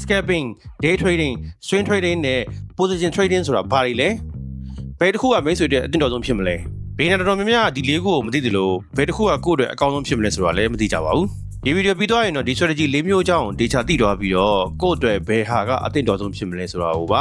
scalping day trading swing trading နဲ့ position trading ဆိုတာဘာတွေလဲဘယ်တစ်ခုကမိတ်ဆွေတွေအတင်းတော်ဆုံးဖြစ်မလဲဘေးနဲ့တော်တော်များများဒီလေးခုကိုမသိသလိုဘယ်တစ်ခုကကိုယ့်အတွက်အကောင်းဆုံးဖြစ်မလဲဆိုတာလည်းမသိကြပါဘူးဒီဗီဒီယိုပြီးသွားရင်တော့ဒီ strategy ၄မျိုးအကြောင်း data သိသွားပြီးတော့ကိုယ့်အတွက်ဘယ်ဟာကအတင်းတော်ဆုံးဖြစ်မလဲဆိုတာကိုပါ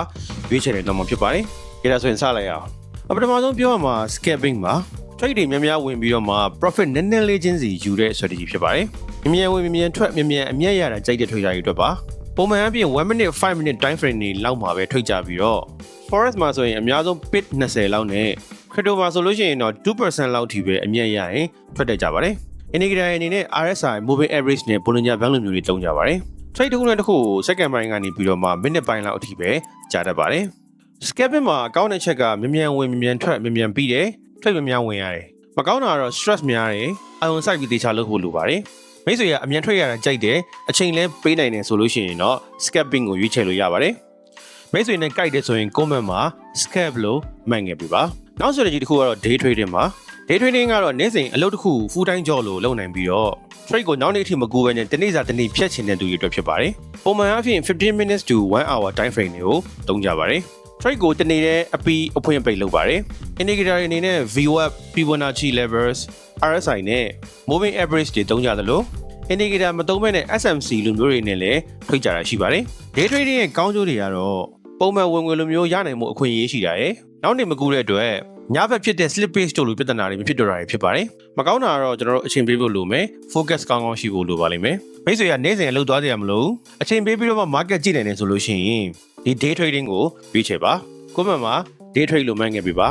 ရွေးချယ်နေတော့မှာဖြစ်ပါတယ်ကြည့်ဒါဆိုရင်စလိုက်အောင်အပထမဆုံးပြောရမှာ scalping ပါ trade တွေများများဝင်ပြီးတော့မှ profit နည်းနည်းလေးချင်းစီယူတဲ့ strategy ဖြစ်ပါတယ်။မြင်မြန်ဝင်မြင်မြန်ထွက်မြင်မြန်အမြတ်ရတာကြိုက်တဲ့ trader တွေအတွက်ပါ။ ပုံမှန်အပြင် 1 minute 5 minute time frame တွေလောက်မှာပဲထွက်ကြပြီးတော့ forex မှာဆိုရင်အများဆုံး bit 20လောက်နဲ့ crypto မှာဆိုလို့ရှိရင်တော့2%လောက်ထိပဲအမြတ်ရရင်ထွက်တတ်ကြပါတယ်။ indicator အနေနဲ့ RSI moving average နဲ့ Bollinger Band လိုမျိုးတွေသုံးကြပါတယ်။ trade တစ်ခုနဲ့တစ်ခုကို second ပိုင်းကနေပြီးတော့မှ minute ပိုင်းလောက်အထိပဲကြာတတ်ပါတယ်။ scalping မှာကောင်းတဲ့ချက်ကမြ мян ဝင်မြ мян ထွက်မြ мян ပြီးတယ်ထွက်မြ мян ဝင်ရတယ်မကောင်းတာကတော့ stress များတယ်အယုံဆိုင်ပြီးတေချာလုပ်ဖို့လိုပါတယ် မိတ်ဆွေကအမြန်ထွက်ရတာကြိုက်တယ်အချိန်လဲပေးနိုင်တယ်ဆိုလို့ရှိရင်တော့ scalping ကိုရွေးချယ်လို့ရပါတယ်မိတ်ဆွေနဲ့ကြိုက်တယ်ဆိုရင် comment မှာ scalp လို့မှတ်ငယ်ပြပါနောက် strategy တစ်ခုကတော့ day trading ပါ day trading ကတော့နေ့စဉ်အလုပ်တစ်ခု full time job လို့လုပ်နိုင်ပြီးတော့ trade ကိုနောက်နေ့အထိမကူဘဲနဲ့တနေ့စာတနေ့ဖြတ်ချင်တဲ့သူတွေအတွက်ဖြစ်ပါတယ်ပုံမှန်အဖြစ်15 minutes to 1 hour time frame တွေကိုသုံးကြပါတယ် trade ကိုတနေ့တဲ့အပီအဖွင့်ပိတ်လုပ်ပါတယ် indicator တွေအနေနဲ့ VWAP Fibonacci levels RSI နဲ့ moving average တွေသုံးကြသလို indicator မသုံးဘဲနဲ့ SMC လိုမျိုးတွေနဲ့လည်းထွေးကြတာရှိပါတယ် day trading ရဲ့ကောင်းကျိုးတွေကတော့ပုံမှန်ဝင်ငွေလိုမျိုးရနိုင်မှုအခွင့်အရေးရှိတာရယ်နောက်နေ့မကူတဲ့အတွက်ညဘက်ဖြစ်တဲ့ slippage တို့လိုပြဿနာတွေမဖြစ်တော့တာတွေဖြစ်ပါတယ်မကောင်းတာကတော့ကျွန်တော်တို့အချိန်ပေးဖို့လိုမယ် focus ကောင်းကောင်းရှိဖို့လိုပါလိမ့်မယ်မိတ်ဆွေကနေ့စဉ်အလုပ်သွားကြရမလို့အချိန်ပေးပြီးတော့မှ market ကြည့်နိုင်တယ်ဆိုလို့ရှိရင်ဒီ day trading ကိုရွေးချယ်ပါကိုယ့်မှာ day trade လို့မှန်းခဲ့ပြီပါ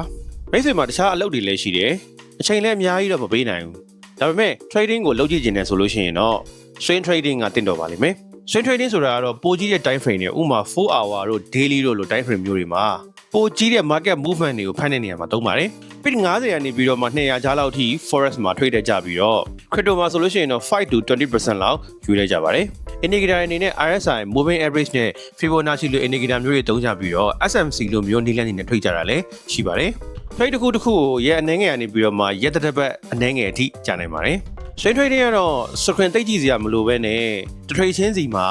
မိတ်ဆွေမှာတခြားအလုပ်တွေလည်းရှိတယ်အချိန်လည်းအများကြီးတော့မပေးနိုင်ဘူး ဒါပေမဲ့ trading ကိုလုပ်ကြည့်ကျင်တယ်ဆိုလို့ရှိရင်တော့ swing trading ကတင့်တော်ပါလိမ့်မယ် swing trading ဆိုတာကတော့ပိုကြီးတဲ့ time frame တွေဥပမာ4 hour တို့ daily တို့လို time frame မျိုးတွေမှာပိုကြီးတဲ့ market movement တွေကိုဖန်တဲ့နေရာမှာသုံးပါတယ် bit 90ရာနေပြီးတော့မှ200ကြားလောက်ထိ forex မှာ trade တက်ကြပြီးတော့ crypto မှာဆိုလို့ရှိရင်တော့5 to 20%လောက်ယူလိုက်ကြပါတယ် indicator အနေနဲ့ RSI moving average နဲ့ Fibonacci လို indicator မျိုးတွေသုံးကြပြီးတော့ SMC လိုမျိုးနည်းလမ်းတွေနဲ့ထွေးကြတာလည်းရှိပါတယ်။ ထိတ်တစ်ခုတစ်ခုကိုရဲအနေငယ်ကနေပြီးတော့မှရဲတစ်တစ်ပတ်အနေငယ်အထိကြာနိုင်ပါတယ်။ရှင်ထိတ်တွေကတော့ screen တိတ်ကြည့်စရာမလိုပဲနဲ့တထိတ်ချင်းစီမှာ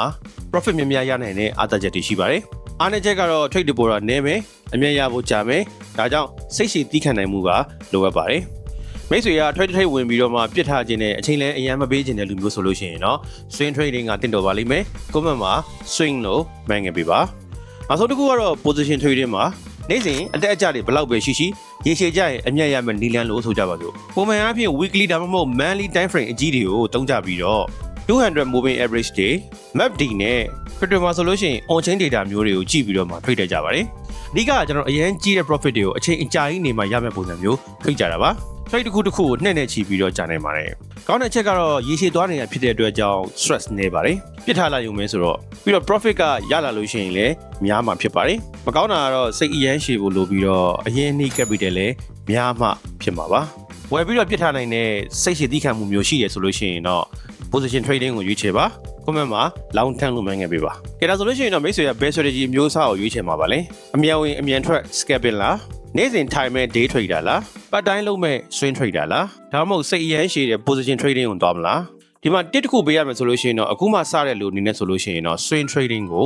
profit များများရနိုင်တဲ့အားသာချက်တွေရှိပါတယ်။အားနည်းချက်ကတော့ထိတ်တွေပေါ်တာနည်းမယ်အမြင်ရဖို့ကြာမယ်။ဒါကြောင့်စိတ်ရှည်တီးခံနိုင်မှုကလိုအပ်ပါတယ်။မိတ်ဆွေက trade trade ဝင်ပြီးတော့မှပြစ်ထားခြင်းနဲ့အချိန်လဲအရန်မပေးခြင်းတဲ့လူမျိုးဆိုလို့ရှိရင်တော့ swing trading ကတင့်တော်ပါလိမ့်မယ်။ comment မှာ swing လို့မှန်ငယ်ပေးပါ။နောက်ဆုံးတစ်ခုကတော့ position trading မှာ နေ့စဉ်အတက်အကျတွေဘလောက်ပဲရှိရှိရေရှည်ကြရင်အမြတ်ရမယ်နီလန်လို့ဆိုကြပါစို့ပုံမှန်အားဖြင့် weekly ဒါမှမဟုတ် monthly time frame အကြီးတွေကိုတုံးကြပြီးတော့200 moving average တွေ MACD နဲ့ crypto မှာဆိုလို့ရှိရင် on chain data မျိုးတွေကိုကြည့်ပြီးတော့မှ trade တက်ကြပါတယ်အဓိကကျွန်တော်အရင်ကြီးတဲ့ profit တွေကိုအချိန်အကြာကြီးနေမှရမယ့်ပုံစံမျိုး trade ကြတာပါ trade တစ်ခုတစ်ခုကိုနှဲ့နှဲ့ချီပြီးတော့ကြာနိုင်ပါတယ်။ကောင်းတဲ့အချက်ကတော့ရေရှည်သွားနေတာဖြစ်တဲ့အတွက်ကြောင့် stress နေပါတယ်။ပြစ်ထားလိုက်ရုံပဲဆိုတော့ပြီးတော့ profit ကရလာလို့ရှိရင်လည်းများမှာဖြစ်ပါတယ်။မကောင်းတာကတော့စိတ်အရန်ရှည်ဖို့လိုပြီးတော့အရင်နှိ capital လည်းများမှဖြစ်မှာပါ။ဝယ်ပြီးတော့ပြစ်ထားနိုင်တဲ့စိတ်ရှည်သီးခံမှုမျိုးရှိရဆိုလို့ရှိရင်တော့ position trading ကိုရွေးချယ်ပါ comment မှာ long term လို့မှန်းခဲ့ပေးပါ။ကြဒါဆိုလို့ရှိရင်တော့မိတ်ဆွေက best strategy မျိုးစားကိုရွေးချယ်မှာပါလေ။အမြန်ဝင်အမြန်ထွက် scalping လားနေ့စဉ်ထိုင်မဲ့ day trader လားပတ်တိုင်းလုံးမဲ့ swing trader လားဒါမှမဟုတ်စိတ်အရန်ရှည်တဲ့ position trading ကိုသွားမလားဒီမှာတစ်တစ်ခုပေးရမယ်ဆိုလို့ရှိရင်တော့အခုမှစတဲ့လူအနေနဲ့ဆိုလို့ရှိရင်တော့ swing trading ကို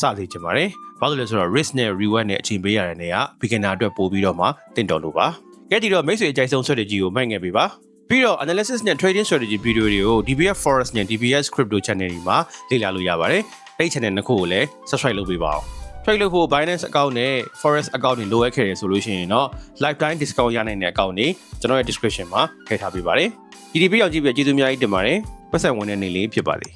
စစေချင်ပါတယ်ဘာလို့လဲဆိုတော့ risk နဲ့ reward နဲ့အချိန်ပေးရတဲ့နေရာ beginner အတွက်ပို့ပြီးတော့မှတင့်တော်လို့ပါကဲဒီတော့မိတ်ဆွေအကြိုက်ဆုံး strategy ကိုမှတ်ငယ်ပေးပါ ပြီးတော့ analysis နဲ့ trading strategy video တွေကို DBF Forest နဲ့ DBS Crypto channel တွေမှာလေ့လာလို့ရပါတယ်အဲ့ channel နှစ်ခုကိုလည်း subscribe လုပ်ပေးပါအောင် trade လုပ်ဖို့ Binance account နဲ့ Forex account တွေလိုအပ်ခဲ့တယ်ဆိုလို့ရှိရင်တော့ lifetime discount ရနိုင်တဲ့ account တွေကျွန်တော်ရဲ့ description မှာထည့်ထားပေးပါတယ်ဒီဒီပြအောင်ကြည့်ပြကျေးဇူးအများကြီးတင်ပါတယ်ပတ်စံဝင်တဲ့နေ့လေးဖြစ်ပါလေ